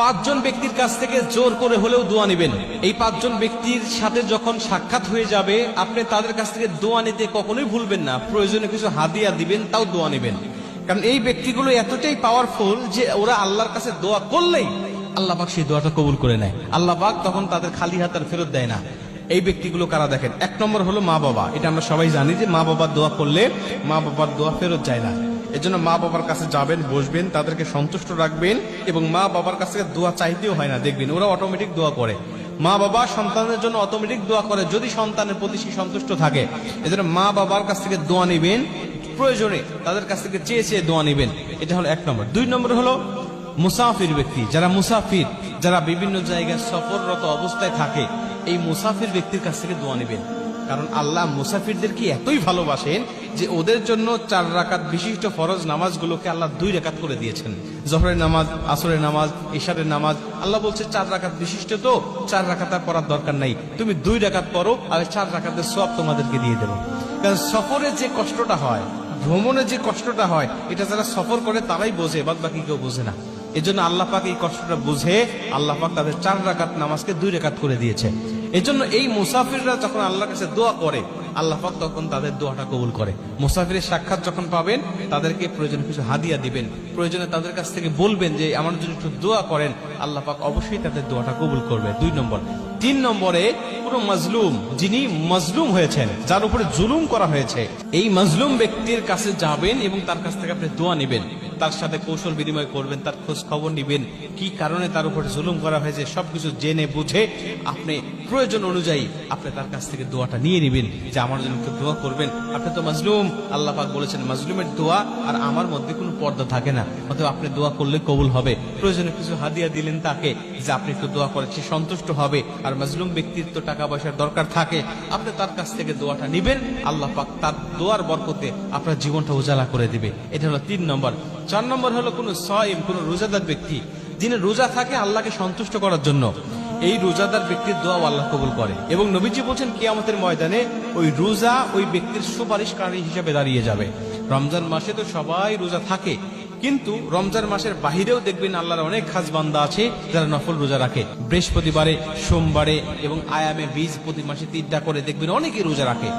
পাঁচজন ব্যক্তির কাছ থেকে জোর করে হলেও দোয়া নেবেন। এই পাঁচজন ব্যক্তির সাথে যখন সাক্ষাৎ হয়ে যাবে, আপনি তাদের কাছ থেকে দোয়া নিতে কখনোই ভুলবেন না। প্রয়োজনে কিছু হাদিয়া দিবেন, তাও দোয়া নেবেন। কারণ এই ব্যক্তিগুলো এতটাই পাওয়ারফুল যে ওরা আল্লাহর কাছে দোয়া করলেই আল্লাহ পাক সেই দোয়াটা কবুল করে নেয়। আল্লাহ পাক তখন তাদের খালি হাত আর ফেরত দেয় না। এই ব্যক্তিগুলো কারা দেখেন? এক নম্বর হলো মা বাবা এটা আমরা সবাই জানি যে মা বাবার দোয়া করলে মা বাবার দোয়া ফেরত যায় না। এজন্য মা বাবার কাছে যাবেন, বসবেন, তাদেরকে সন্তুষ্ট রাখবেন এবং মা বাবার কাছে দোয়া চাইতেও হয় না, দেখবেন ওরা অটোমেটিক দোয়া করে। মা বাবা সন্তানের জন্য অটোমেটিক দোয়া করে, যদি সন্তানের প্রতি সে সন্তুষ্ট থাকে। এজন্য মা বাবার কাছ থেকে দোয়া নেবেন, প্রয়োজনে তাদের কাছ থেকে চেয়ে চেয়ে দোয়া নেবেন। এটা হলো এক নম্বর। দুই নম্বর হলো মুসাফির ব্যক্তি। যারা মুসাফির, যারা বিভিন্ন জায়গায় সফররত অবস্থায় থাকে, এই মুসাফির ব্যক্তির কাছ থেকে দোয়া নেবেন। কারণ আল্লাহ মুসাফিরদেরকে এতই ভালোবাসেন যে ওদের জন্য চার রাকাত বিশিষ্ট ফরজ নামাজগুলোকে আল্লাহ দুই রাকাত করে দিয়েছেন। জহরের নামাজ, আসরের নামাজ ইশারের নামাজ। আল্লাহ বলছে, চার রাকাত বিশিষ্ট তো, চার রাকাত আর পড়ার দরকার নাই। তুমি দুই রাকাত পড়ো, আর চার রাকাতের সব তোমাদেরকে দিয়ে দেবো। কারণ সফরে যে কষ্টটা হয়, ভ্রমণে যে কষ্টটা হয়, এটা যারা সফর করে তারাই বোঝে বাদ বাকি কেউ বোঝে না। এজন্য আল্লাহ পাক এই কষ্টটা বুঝে, আল্লাহ পাক তাদের চার রাকাত নামাজকে দুই রাকাত করে দিয়েছে। এজন্য এই মুসাফিররা যখন আল্লাহর কাছে দোয়া করে, আল্লাহ তখন তাদের দোয়াটা কবুল করে। মুসাফিরের সাক্ষাৎ যখন পাবেন, তাদেরকে প্রয়োজনে কিছু হাদিয়া দিবেন। প্রয়োজনে তাদের কাছ থেকে বলবেন যে, আমার জন্য একটু দোয়া করেন। আল্লাহ পাক অবশ্যই তাদের দোয়াটা কবুল করবে। দুই নম্বর। তিন নম্বরে পুরো মজলুম, যিনি মজলুম হয়েছেন, যার উপরে জুলুম করা হয়েছে, এই মজলুম ব্যক্তির কাছে যাবেন এবং তার কাছ থেকে আপনি দোয়া নেবেন। তার সাথে কৌশল বিনিময় করবেন, তার খোঁজ খবর নিবেন, কি কারণে তার উপরে জুলুম করা হয়েছে, সবকিছু জেনে বুঝে আপনি প্রয়োজন অনুযায়ী আপনি তার কাছ থেকে দোয়াটা নিয়ে নেবেন যে আমার জন্য একটু দোয়া করবেন। আপনি তো মজলুম, আল্লাহ পাক বলেছেন, মজলুমের দোয়া আর আমার মধ্যে কোনো পর্দা থাকে না। অতএব আপনি দোয়া করলে কবুল হবে। প্রয়োজনে কিছু হাদিয়া দিলেন তাকে যে আপনি একটু দোয়া করেন, সে সন্তুষ্ট হবে। আর মজলুম ব্যক্তির তো টাকা পয়সার দরকার থাকে, আপনি তার কাছ থেকে দোয়াটা নিবেন, আল্লাহ পাক তার দোয়ার বরকতে আপনার জীবনটা উজালা করে দিবে। এটা হলো তিন নম্বর চার নম্বর হলো কোনো সয়েম কোনো রোজাদার ব্যক্তি, যিনি রোজা থাকে আল্লাহকে সন্তুষ্ট করার জন্য। এই রোজাদার ব্যক্তির দোয়া আল্লাহ কবুল করে। এবং নবীজি বলছেন, কিয়ামতের ময়দানে ওই রোজা ওই ব্যক্তির সুপারিশকারী হিসেবে দাঁড়িয়ে যাবে। রমজান মাসে তো সবাই রোজা থাকে, কিন্তু রমজান মাসের বাহিরেও দেখবেন আল্লাহর অনেক খাস বান্দা আছে, যারা নফল রোজা রাখে। বৃহস্পতিবারে, সোমবারে এবং আয়ামে বীজ প্রতি মাসে তিনটা করে দেখবেন অনেকেই রোজা রাখে।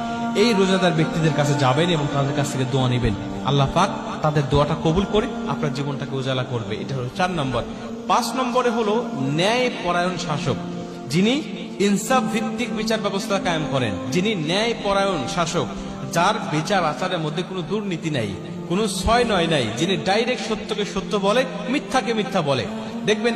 এই রোজাদার ব্যক্তিদের কাছে যাবেন এবং তাদের কাছ থেকে দোয়া নেবেন। আল্লাহ পাক তাদের দোয়াটা কবুল করে আপনার জীবনটাকে উজালা করবে। এটা হলো চার নম্বর। পাঁচ নম্বরে হলো ন্যায় পরায়ণ শাসক। যিনি ইনসাফ ভিত্তিক বিচার ব্যবস্থা কায়েম করেন। যিনি ন্যায় পরায়ণ শাসক, যার বিচার আচারের মধ্যে কোনো দুর্নীতি নাই, কোনো ছয় নয় নাই। যিনি ডাইরেক্ট সত্যকে সত্য বলে, মিথ্যাকে মিথ্যা বলে। দেখবেন